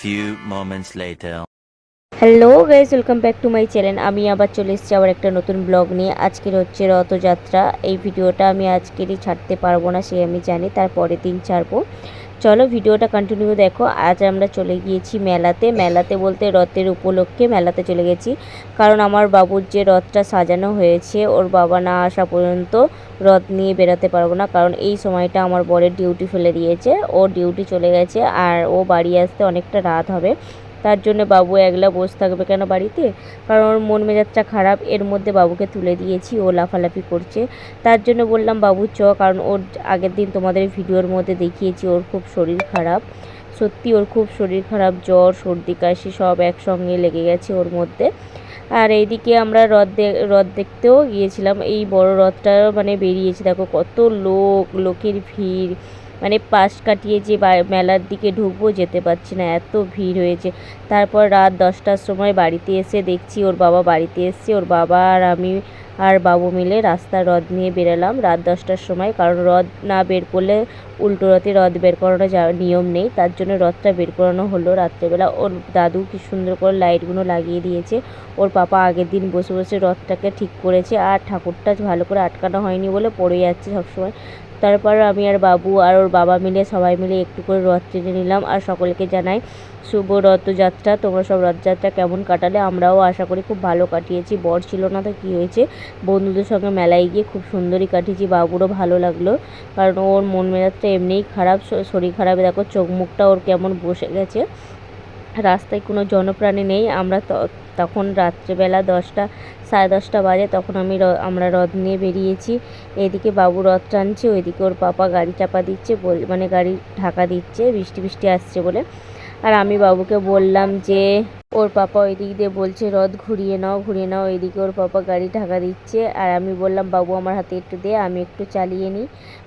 few moments later. Hello guys welcome back to my channel আমি আবার চলে এসেছি আবার একটা নতুন ব্লগ নিয়ে। আজকের হচ্ছে রথযাত্রা। এই ভিডিওটা আমি আজকেরই ছাড়তে পারব না, সে আমি জানি। তারপরে দিন ছাড়বো। চলো ভিডিওটা কন্টিনিউ দেখো। আজ আমরা চলে গিয়েছি মেলাতে। মেলাতে বলতে রথের উপলক্ষে মেলাতে চলে গেছি। কারণ আমার বাবুর যে রথটা সাজানো হয়েছে, ওর বাবা না আসা পর্যন্ত রথ নিয়ে বেরোতে পারব না। কারণ এই সময়টা আমার বরের ডিউটি ফেলে দিয়েছে। ও ডিউটি চলে গেছে আর ও বাড়ি আসতে অনেকটা রাত হবে। তার জন্য বাবু একলা বসে থাকবে কেন বাড়িতে? কারণ ওর মন মেজাজটা খারাপ, এর মধ্যে বাবুকে তুলে দিয়েছি, ও লাফালাফি করছে। তার জন্য বললাম, বাবু, চ, কারণ ওর আগের দিন তোমাদের ভিডিওর মধ্যে দেখিয়েছি, ওর খুব শরীর খারাপ। সত্যি, ওর খুব শরীর খারাপ, জ্বর, সর্দি, কাশি সব একসঙ্গে লেগে গেছে ওর মধ্যে। আর এইদিকে আমরা রথ দে- রথ দেখতেও গিয়েছিলাম। এই বড় রথটা মানে বেরিয়েছে, দেখো কত লোক, লোকের ভিড়। মানে পাশ কাটিয়ে যে মেলার দিকে ঢুকবো যেতে পারছি না, এত ভিড় হয়েছে। তারপর রাত দশটার সময় বাড়িতে এসে দেখছি ওর বাবা বাড়িতে এসছে, ওর বাবা আর আমি আর বাবু মিলে রাস্তার রথ নিয়ে বেরালাম রাত দশটার সময়। কারণ রথ না বের করলে উল্টো রথে রথ বের করানো যা নিয়ম নেই, তার জন্য রথটা বের করানো হলো রাত্রেবেলা। ওর দাদু কি সুন্দর করে লাইটগুলো লাগিয়ে দিয়েছে, ওর পাপা আগের দিন বসে বসে রথটাকে ঠিক করেছে, আর ঠাকুরটা ভালো করে আটকানো হয়নি বলে পড়ে যাচ্ছে সবসময়। তারপর আমি আর বাবু আর ওর বাবা মিলে, সবাই মিলে একটু করে রথ টেনে নিলাম। আর সকলকে জানাই শুভ রথযাত্রা। তোমরা সব রথযাত্রা কেমন কাটালে আমরাও আশা করি খুব ভালো কাটিয়েছি। বর ছিল না তো কী হয়েছে? বন্ধুদের সঙ্গে মেলায় গিয়ে খুব সুন্দরই কাটিয়েছি। বাবুরও ভালো লাগল। কারণ ওর মন মেজাজটা এমনিই খারাপ। শরীর খারাপ। দেখো চোখ মুখটা ওর কেমন বসে গেছে। রাস্তায় কোনো জনপ্রাণী নেই। আমরা তখন রাত্রেবেলা দশটা, সাড়ে দশটা বাজে তখন আমি আমরা রথ নিয়ে বেরিয়েছি। এদিকে বাবু রথ টানছে, ওইদিকে ওর পাপা গাড়ি চাপা দিচ্ছে, বল- মানে গাড়ি ঢাকা দিচ্ছে, বৃষ্টি বৃষ্টি আসছে বলে। আর আমি বাবুকে বললাম যে ওর পাপা ওই দিক দিয়ে বলছে, রথ ঘুরিয়ে নাও ঘুরিয়ে নাও, ওইদিকে ওর পাপা গাড়ি ঢাকা দিচ্ছে। আর আমি বললাম, বাবু, আমার হাতে একটু দে, আমি একটু চালিয়ে নিই।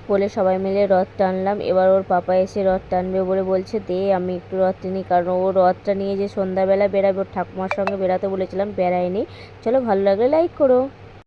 বলে সবাই মিলে রথ টানলাম। এবার ওর পাপা এসে রথ টানবে বলে বলছে, দে, আমি একটু রথ টানি। কারণ ও রথটা নিয়ে যে সন্ধ্যাবেলা বেরাবে ওর ঠাকুমার সঙ্গে বেরাতে বলেছিলাম, বেড়ায়নি। চলো ভালো লাগলে লাইক করো।